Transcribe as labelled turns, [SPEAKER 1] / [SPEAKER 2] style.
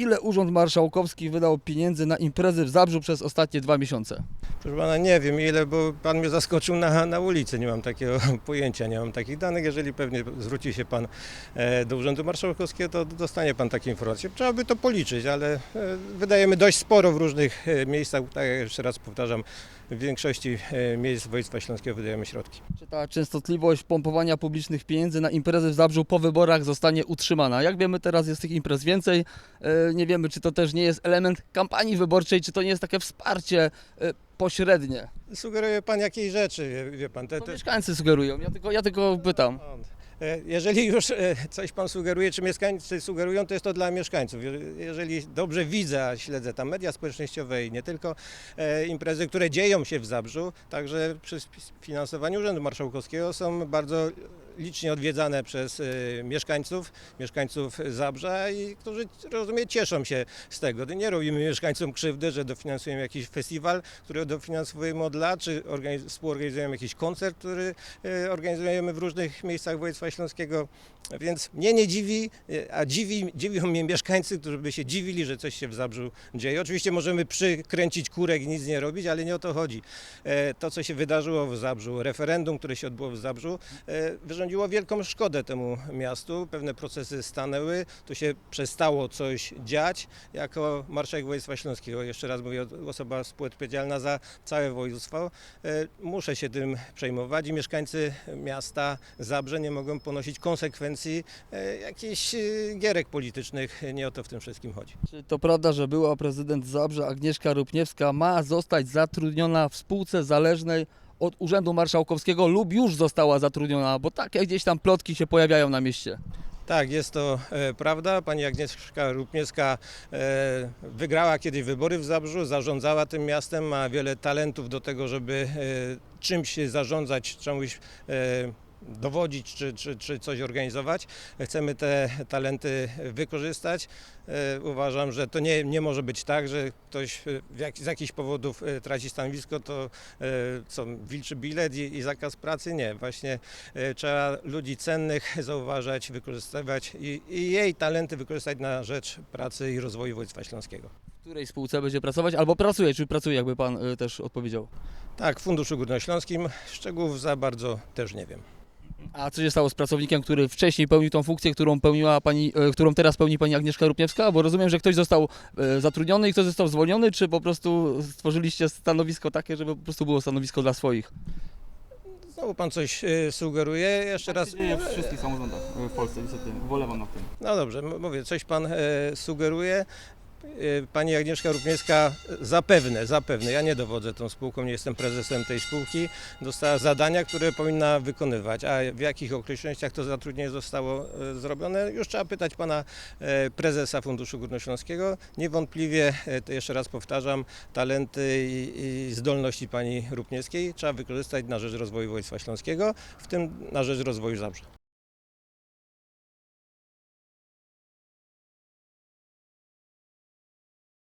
[SPEAKER 1] Ile Urząd Marszałkowski wydał pieniędzy na imprezy w Zabrzu przez ostatnie dwa miesiące?
[SPEAKER 2] Proszę pana, nie wiem ile, bo pan mnie zaskoczył na, na ulicy, nie mam takiego pojęcia, nie mam takich danych. Jeżeli pewnie zwróci się pan e, do Urzędu Marszałkowskiego, to dostanie pan takie informacje. Trzeba by to policzyć, ale e, wydajemy dość sporo w różnych e, miejscach, tak jak jeszcze raz powtarzam, w większości miejsc województwa śląskiego wydajemy środki.
[SPEAKER 1] Czy ta częstotliwość pompowania publicznych pieniędzy na imprezy w Zabrzu po wyborach zostanie utrzymana? Jak wiemy, teraz jest tych imprez więcej. Nie wiemy, czy to też nie jest element kampanii wyborczej, czy to nie jest takie wsparcie e, pośrednie.
[SPEAKER 2] Sugeruje pan jakiej rzeczy, wie, wie pan? Te,
[SPEAKER 1] To
[SPEAKER 2] te,
[SPEAKER 1] mieszkańcy sugerują, ja tylko, ja tylko pytam.
[SPEAKER 2] E, Jeżeli już e, coś pan sugeruje, czy mieszkańcy sugerują, to jest to dla mieszkańców. Je- Jeżeli dobrze widzę, a śledzę tam media społecznościowe i nie tylko, imprezy, które dzieją się w Zabrzu, także przy finansowaniu Urzędu Marszałkowskiego są bardzo licznie odwiedzane przez e, mieszkańców, mieszkańców Zabrza i którzy, rozumiem, cieszą się z tego. Nie robimy mieszkańcom krzywdy, że dofinansujemy jakiś festiwal, który dofinansujemy od lat, czy organiz- współorganizujemy jakiś koncert, który e, organizujemy w różnych miejscach województwa śląskiego. Więc mnie nie dziwi, e, a dziwi, dziwią mnie mieszkańcy, którzy by się dziwili, że coś się w Zabrzu dzieje. Oczywiście możemy przykręcić kurek i nic nie robić, ale nie o to chodzi. E, To, co się wydarzyło w Zabrzu, referendum, które się odbyło w Zabrzu, e, wyrządziło wielką szkodę temu miastu. Pewne procesy stanęły, to się przestało coś dziać. Jako marszałek województwa śląskiego, jeszcze raz mówię, osoba współodpowiedzialna za całe województwo, e, muszę się tym przejmować i mieszkańcy miasta Zabrze nie mogą ponosić konsekwencji e, jakichś e, gierek politycznych. Nie o to w tym wszystkim chodzi.
[SPEAKER 1] Czy to prawda, że była prezydent Zabrze Agnieszka Rupniewska ma zostać zatrudniona w spółce zależnej od Urzędu Marszałkowskiego lub już została zatrudniona, bo takie gdzieś tam plotki się pojawiają na mieście.
[SPEAKER 2] Tak, jest to e, prawda. Pani Agnieszka Rupniewska e, wygrała kiedyś wybory w Zabrzu, zarządzała tym miastem, ma wiele talentów do tego, żeby e, czymś zarządzać, czemuś dowodzić czy, czy, czy coś organizować. Chcemy te talenty wykorzystać. E, Uważam, że to nie, nie może być tak, że ktoś e, jak, z jakichś powodów e, traci stanowisko, to co, wilczy bilet i, i zakaz pracy? Nie, właśnie trzeba ludzi cennych zauważać, wykorzystywać i, i jej talenty wykorzystać na rzecz pracy i rozwoju województwa śląskiego.
[SPEAKER 1] W której spółce będzie pracować albo pracuje, czy pracuje, jakby pan też odpowiedział.
[SPEAKER 2] Tak, w Funduszu Górnośląskim szczegółów za bardzo też nie wiem.
[SPEAKER 1] A co się stało z pracownikiem, który wcześniej pełnił tą funkcję, którą pełniła pani, e, którą teraz pełni pani Agnieszka Rupniewska? Bo rozumiem, że ktoś został e, zatrudniony i ktoś został zwolniony, czy po prostu stworzyliście stanowisko takie, żeby po prostu było stanowisko dla swoich?
[SPEAKER 2] Znowu pan coś e, sugeruje. Jeszcze raz.
[SPEAKER 1] w wszystkich samorządach w Polsce, niestety. Wolewam nad tym.
[SPEAKER 2] No dobrze, m- mówię, coś pan e, sugeruje. E, Pani Agnieszka Rupniewska zapewne, zapewne, ja nie dowodzę tą spółką, nie jestem prezesem tej spółki, dostała zadania, które powinna wykonywać, a w jakich okolicznościach to zatrudnienie zostało e, zrobione, już trzeba pytać pana e, prezesa Funduszu Górnośląskiego. Niewątpliwie, to jeszcze raz powtarzam, talenty i, zdolności pani Rupniewskiej trzeba wykorzystać na rzecz rozwoju województwa śląskiego, w tym na rzecz rozwoju Zabrza.